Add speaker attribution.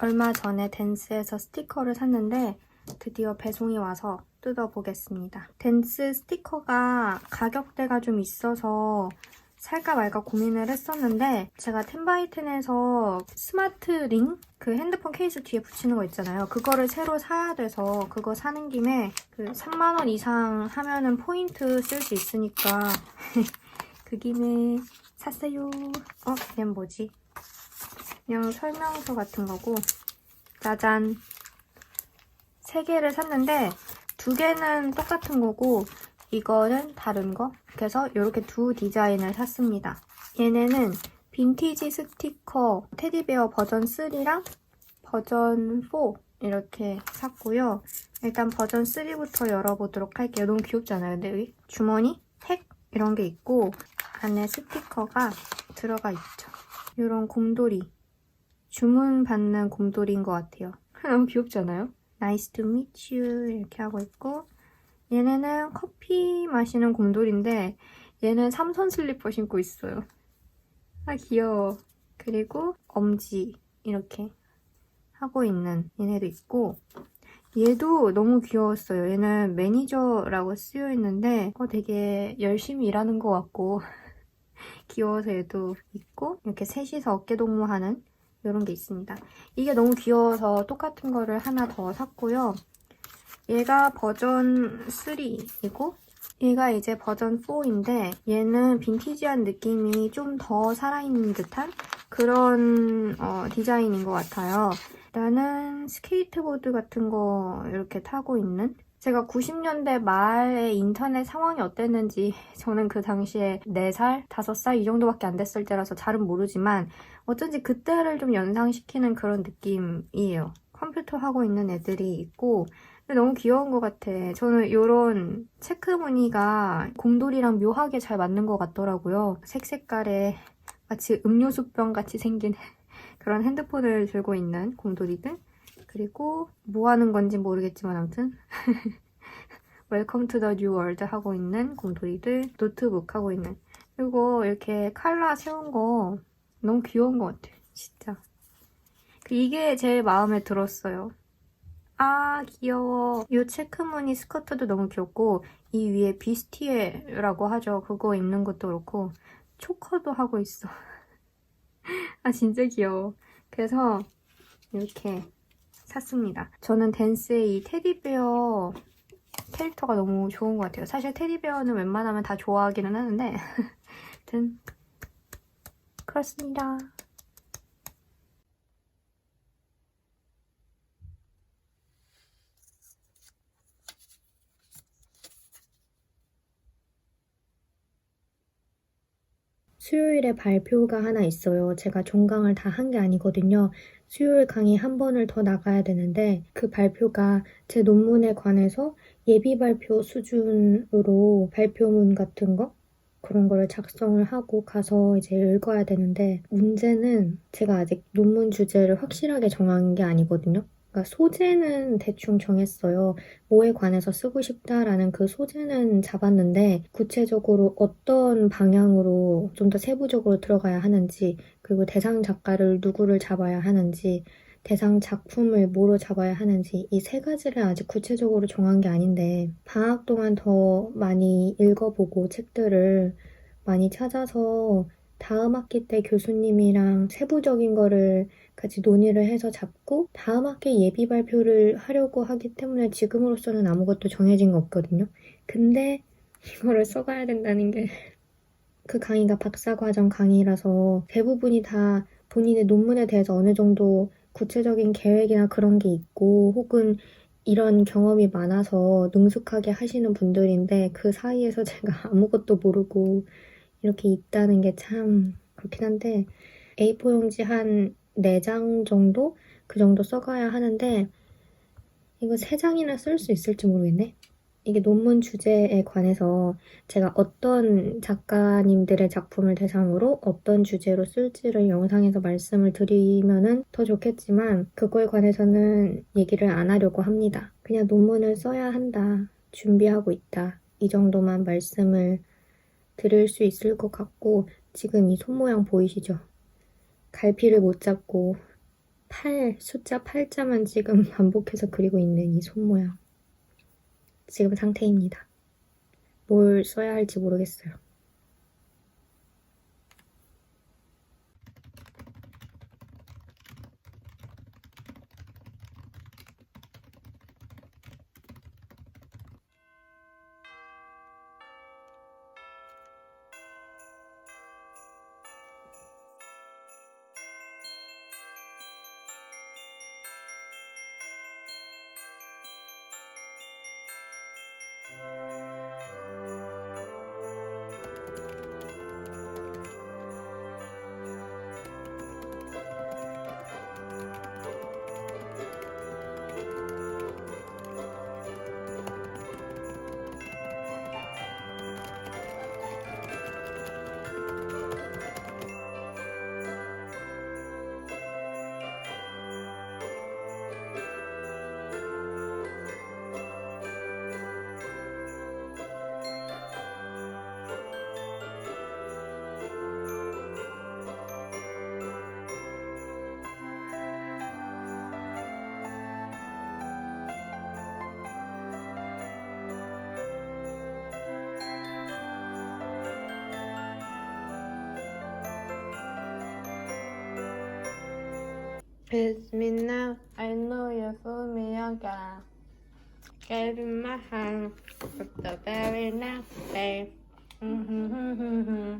Speaker 1: 얼마 전에 댄스에서 스티커를 샀는데 드디어 배송이 와서 뜯어보겠습니다. 댄스 스티커가 가격대가 좀 있어서 살까 말까 고민을 했었는데 제가 텐바이텐에서 스마트 링? 그 핸드폰 케이스 뒤에 붙이는 거 있잖아요. 그거를 새로 사야 돼서 그거 사는 김에 그 3만원 이상 하면은 포인트 쓸 수 있으니까 그 김에 샀어요. 어? 얘는 뭐지? 그냥 설명서 같은 거고 짜잔. 세 개를 샀는데 두 개는 똑같은 거고 이거는 다른 거. 그래서 이렇게 두 디자인을 샀습니다. 얘네는 빈티지 스티커 테디베어 버전 3랑 버전 4 이렇게 샀고요. 일단 버전 3부터 열어보도록 할게요. 너무 귀엽지 않아요? 근데 여기? 주머니, 택 이런 게 있고 안에 스티커가 들어가 있죠. 이런 곰돌이 주문 받는 곰돌이인 것 같아요. 너무 귀엽지 않아요? Nice to meet you 이렇게 하고 있고 얘네는 커피 마시는 곰돌인데 얘는 삼선 슬리퍼 신고 있어요. 아 귀여워. 그리고 엄지 이렇게 하고 있는 얘네도 있고 얘도 너무 귀여웠어요. 얘는 매니저라고 쓰여 있는데 어, 되게 열심히 일하는 것 같고 귀여워서 얘도 있고 이렇게 셋이서 어깨동무하는 이런 게 있습니다. 이게 너무 귀여워서 똑같은 거를 하나 더 샀고요. 얘가 버전 3이고 얘가 이제 버전 4인데 얘는 빈티지한 느낌이 좀 더 살아있는 듯한 그런 어, 디자인인 것 같아요. 나는 스케이트보드 같은 거 이렇게 타고 있는 제가 90년대 말에 인터넷 상황이 어땠는지 저는 그 당시에 4살, 5살 이 정도밖에 안 됐을 때라서 잘은 모르지만 어쩐지 그때를 좀 연상시키는 그런 느낌이에요. 컴퓨터 하고 있는 애들이 있고 너무 귀여운 것 같아. 저는 이런 체크 무늬가 곰돌이랑 묘하게 잘 맞는 것 같더라고요. 색색깔의 마치 음료수병 같이 생긴 그런 핸드폰을 들고 있는 곰돌이들. 그리고 뭐 하는 건지 모르겠지만 아무튼 웰컴 투 더 뉴 월드 하고 있는 곰돌이들 노트북 하고 있는 그리고 이렇게 칼라 세운 거 너무 귀여운 것 같아 진짜. 그 이게 제일 마음에 들었어요. 아 귀여워. 이 체크무늬 스커트도 너무 귀엽고 이 위에 비스티에라고 하죠. 그거 입는 것도 그렇고 초커도 하고 있어. 아 진짜 귀여워. 그래서 이렇게 샀습니다. 저는 댄스의 이 테디베어 캐릭터가 너무 좋은 것 같아요. 사실 테디베어는 웬만하면 다 좋아하기는 하는데 그렇습니다. 수요일에 발표가 하나 있어요. 제가 종강을 다 한 게 아니거든요. 수요일 강의 한 번을 더 나가야 되는데 그 발표가 제 논문에 관해서 예비 발표 수준으로 발표문 같은 거 그런 거를 작성을 하고 가서 이제 읽어야 되는데 문제는 제가 아직 논문 주제를 확실하게 정한 게 아니거든요. 그러니까 소재는 대충 정했어요. 뭐에 관해서 쓰고 싶다라는 그 소재는 잡았는데 구체적으로 어떤 방향으로 좀 더 세부적으로 들어가야 하는지 그리고 대상 작가를 누구를 잡아야 하는지 대상 작품을 뭐로 잡아야 하는지 이 세 가지를 아직 구체적으로 정한 게 아닌데 방학 동안 더 많이 읽어보고 책들을 많이 찾아서 다음 학기 때 교수님이랑 세부적인 거를 같이 논의를 해서 잡고 다음 학기 예비 발표를 하려고 하기 때문에 지금으로서는 아무것도 정해진 거 없거든요. 근데 이거를 써가야 된다는 게 그 강의가 박사과정 강의라서 대부분이 다 본인의 논문에 대해서 어느 정도 구체적인 계획이나 그런 게 있고 혹은 이런 경험이 많아서 능숙하게 하시는 분들인데 그 사이에서 제가 아무것도 모르고 이렇게 있다는 게 참 그렇긴 한데 A4 용지 한 4장 정도? 그 정도 써가야 하는데 이거 3장이나 쓸 수 있을지 모르겠네. 이게 논문 주제에 관해서 제가 어떤 작가님들의 작품을 대상으로 어떤 주제로 쓸지를 영상에서 말씀을 드리면은 더 좋겠지만 그거에 관해서는 얘기를 안 하려고 합니다. 그냥 논문을 써야 한다. 준비하고 있다. 이 정도만 말씀을 드릴 수 있을 것 같고 지금 이 손 모양 보이시죠? 갈피를 못 잡고 8, 숫자 8자만 지금 반복해서 그리고 있는 이 손 모양. 지금 상태입니다. 뭘 써야 할지 모르겠어요. Thank you.
Speaker 2: It's me now, I know you fool me again. Gave in my hand, but the very next day. Mm-hmm.